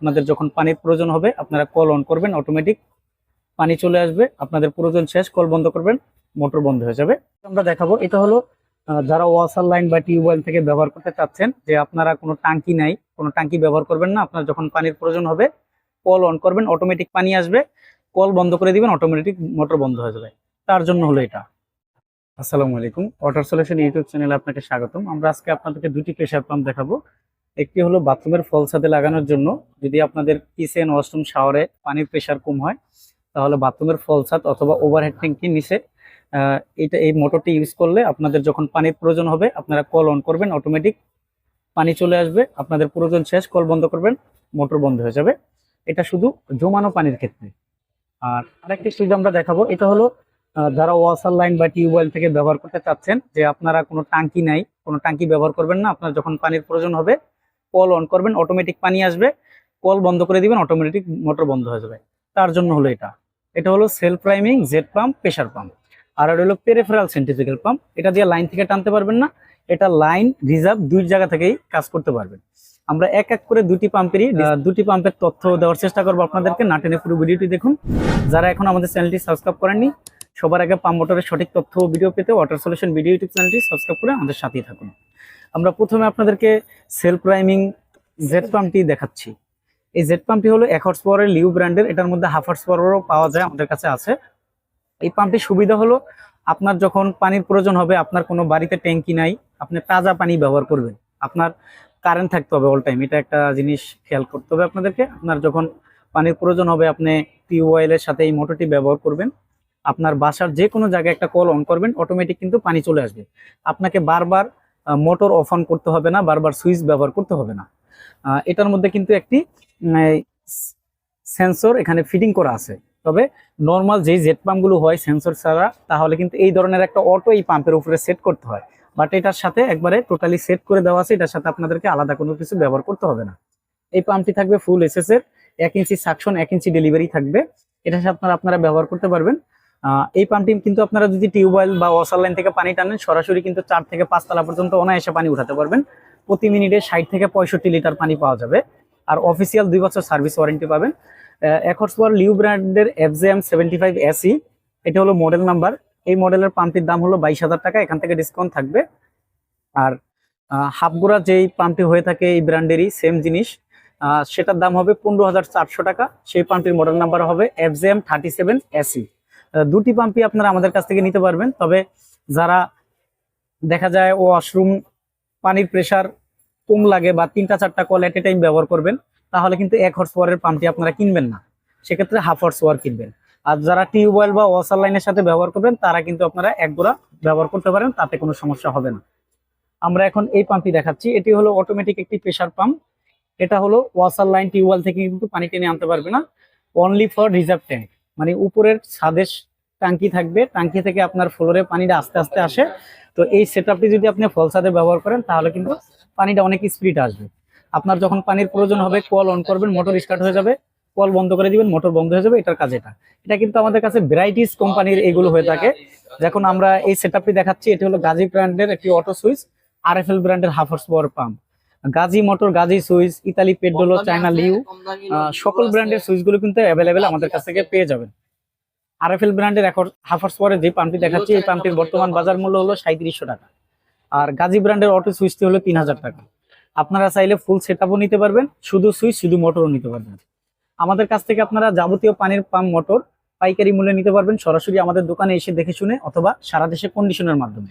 আপনাদের যখন পানির প্রয়োজন হবে, আপনারা কল অন করবেন অটোমেটিক পানি চলে আসবে, আপনাদের প্রয়োজন শেষ কল বন্ধ করবেন মোটর বন্ধ হয়ে যাবে। আমরা দেখাবো, এটা হলো যারা ওয়াসার লাইন বা টিউবওয়েল থেকে ব্যবহার করতে চাচ্ছেন, যে আপনারা কোনো টাঙ্কি নাই, কোনো টাঙ্কি ব্যবহার করবেন না, আপনার যখন পানির প্রয়োজন হবে কল অন করবেন অটোমেটিক পানি আসবে কল বন্ধ করে দিবেন অটোমেটিক মোটর বন্ধ হয়ে যাবে। তার জন্য হলো এটা। আসসালামু আলাইকুম ওয়াটার সলিউশন ইউটিউব চ্যানেলে আপনাকে স্বাগতম। আমরা আজকে আপনাদেরকে দুটি প্রেসার পাম্প দেখাবো। একটি হলো বাথরুমের ফল ছাদে লাগানোর জন্য। যদি আপনাদের কিচেন, ওয়াশরুম, শাওয়ারে পানির প্রেসার কম হয়, তাহলে বাথরুমের ফল ছাদ অথবা ওভারহেড ট্যাঙ্কির নিচে এটা এই মোটরটি ইউজ করলে আপনাদের যখন পানির প্রয়োজন হবে, আপনারা কল অন করবেন অটোমেটিক পানি চলে আসবে, আপনাদের প্রয়োজন শেষ কল বন্ধ করবেন, মোটর বন্ধ হয়ে যাবে। এটা শুধু জমানো পানির ক্ষেত্রে। আর আরেকটি সুবিধা আমরা দেখাবো, এটা হলো যারা ওয়াসার লাইন বা টিউবওয়েল থেকে ব্যবহার করতে চাচ্ছেন, যে আপনারা কোনো টাঙ্কি নাই, কোনো টাঙ্কি ব্যবহার করবেন না, আপনার যখন পানির প্রয়োজন হবে কল অন করবেন অটোমেটিক পানি আসবে, কল বন্ধ করে দিবেন অটোমেটিক মোটর বন্ধ হয়ে যাবে। তার জন্য হলো এটা। এটা হলো self priming jet pump pressure pump আর এটা হলো পেরিফেরাল সেন্টিফিক্যাল পাম্প এটা দিয়ে লাইন থেকে টানতে পারবেন না। এটা লাইন রিজার্ভ দুই জায়গা থেকেই কাজ করতে পারবেন। আমরা এক এক করে দুটি পাম্পেরই দুটি পাম্পের তথ্য দেওয়ার চেষ্টা করব আপনাদেরকে। না টেনে পুরো ভিডিওটি দেখুন। যারা এখন আমাদের চ্যানেলটি সাবস্ক্রাইব করেননি সবার আগে পাম্প মোটরের সঠিক তথ্য ও ভিডিও পেতে ওয়াটার সলিউশন ভিডিও ইউটিউব চ্যানেলটি সাবস্ক্রাইব করে আমাদের সাথেই থাকুন। আমরা প্রথমে আপনাদেরকে সেলফ প্রাইমিং জেট পাম্পটি দেখাচ্ছি। এই জেট পাম্পটি হলো এক হর্স পাওয়ারের লিউ ব্র্যান্ডের এটার মধ্যে হাফ হর্স পাওয়ারও পাওয়া যায় আমাদের কাছে আছে। এই পাম্পটির সুবিধা হলো আপনার যখন পানির প্রয়োজন হবে, আপনার কোনো বাড়িতে ট্যাঙ্কি নাই, আপনি তাজা পানি ব্যবহার করবেন। আপনার কারেন্ট থাকতে হবে অল টাইম এটা একটা জিনিস খেয়াল করতে হবে আপনাদেরকে। আপনার যখন পানির প্রয়োজন হবে, আপনি টিউবওয়েলের সাথে এই মোটরটি ব্যবহার করবেন। আপনার বাসার যে কোনো জায়গায় একটা কল অন করবেন অটোমেটিক কিন্তু পানি চলে আসবে। আপনাকে বারবার মোটর অফ অন করতে হবে না, বারবার সুইচ ব্যবহার করতে হবে না। এটার মধ্যে কিন্তু একটি সেন্সর এখানে ফিটিং করা আছে। তবে নর্মাল যেই জেট পাম্পগুলো হয় সেন্সর ছাড়া, তাহলে কিন্তু এই ধরনের একটা অটো এই পাম্পের উপরে সেট করতে হয়। বাট এটার সাথে একবারে টোটালি সেট করে দেওয়া আছে, এটার সাথে আপনাদেরকে আলাদা কোনো কিছু ব্যবহার করতে হবে না। এই পাম্পটি থাকবে ফুল এসএস এর, এক ইঞ্চি সাকশন এক ইঞ্চি ডেলিভারি থাকবে। এটার সাথে আপনারা ব্যবহার করতে পারবেন। এই পাম্পটি কিন্তু আপনারা যদি টিউবওয়েল বা ওয়াসার লাইন থেকে পানি টানেন, সরাসরি কিন্তু চার থেকে পাঁচ তলা পর্যন্ত অনায়াসে পানি উঠাতে পারবেন। প্রতি মিনিটে ষাট থেকে পঁয়ষট্টি লিটার পানি পাওয়া যাবে। আর অফিসিয়াল দুই বছর সার্ভিস ওয়ারেন্টি পাবেন। একর্স পাওয়ার লিউ ব্র্যান্ডের এফজেএম সেভেন্টি ফাইভ এসি এটা হলো মডেল নাম্বার এই মডেলের পাম্পটির দাম হলো বাইশ হাজার টাকা, এখান থেকে ডিসকাউন্ট থাকবে। আর হাফগুড়া যেই পাম্পটি হয়ে থাকে এই ব্র্যান্ডেরই সেম জিনিস। সেটার দাম হবে পনেরো হাজার চারশো টাকা। সেই পাম্পটির মডেল নাম্বার হবে এফজেএম থার্টি সেভেন এসি দুটি পাম্পই আপনারা আমাদের কাছ থেকে নিতে পারবেন। তবে যারা দেখা যায় ওয়াশরুম পানির প্রেসার কম লাগে বা তিনটা, চারটা কল এট এ টাইম ব্যবহার করবেন, তাহলে কিন্তু এক হর্স পাওয়ারের পাম্পটি আপনারা কিনবেন না। সেক্ষেত্রে হাফ হর্স পাওয়ার কিনবেন। আর যারা টিউবওয়েল বা ওয়াসার লাইনের সাথে ব্যবহার করবেন, তারা কিন্তু আপনারা এক গোড়া ব্যবহার করতে পারেন, তাতে কোনো সমস্যা হবে না। আমরা এখন এই পাম্পটি দেখাচ্ছি। এটি হলো অটোমেটিক একটি প্রেসার পাম্প এটা হলো ওয়াসার লাইন টিউবওয়েল থেকে কিন্তু পানি টেনে আনতে পারবে না। অনলি ফর রিজার্ভ ট্যাঙ্ক মানে উপরের ছাদের টাঙ্কি থাকবে, টাঙ্কি থেকে আপনার ফ্লোরে পানিটা আস্তে আস্তে আসে। তো এই সেটআপটি যদি আপনি ফল ছাদে ব্যবহার করেন, তাহলে কিন্তু পানিটা অনেক স্পিড আসবে। আপনার যখন পানির প্রয়োজন হবে, কল অন করবেন মোটর স্টার্ট হয়ে যাবে, কল বন্ধ করে দিবেন মোটর বন্ধ হয়ে যাবে, এটার কাজ এটা। এটা কিন্তু আমাদের কাছে ভ্যারাইটিস কোম্পানির এগুলো হয়ে থাকে। যখন আমরা এই সেটআপটি দেখাচ্ছি, এটি হলো গাজী ব্র্যান্ডের একটি অটো সুইচ আর এফ এল ব্র্যান্ডের half horse power pump Gazi motor Gazi switch Italy Pedollo China Liu সকল ব্র্যান্ডের সুইচগুলো কিন্তু অ্যাভেলেবেল আমাদের কাছ থেকে পেয়ে যাবেন। আর এফ এল ব্র্যান্ডের এখন হাফ হর্স পাওয়ারের যে পাম্পটি দেখাচ্ছি এই পাম্পটির বর্তমান বাজার মূল্য হলো সাঁত্রিশশো টাকা। আর গাজী ব্র্যান্ডের অটো সুইচটি হলো তিন হাজার টাকা। আপনারা চাইলে ফুল সেটআপও নিতে পারবেন শুধু সুইচ শুধু মোটরও নিতে পারবেন। আমাদের কাছ থেকে আপনারা যাবতীয় পানির পাম্প মোটর পাইকারি মূল্যে নিতে পারবেন সরাসরি আমাদের দোকানে এসে দেখে শুনে অথবা সারা দেশে কন্ডিশনের মাধ্যমে।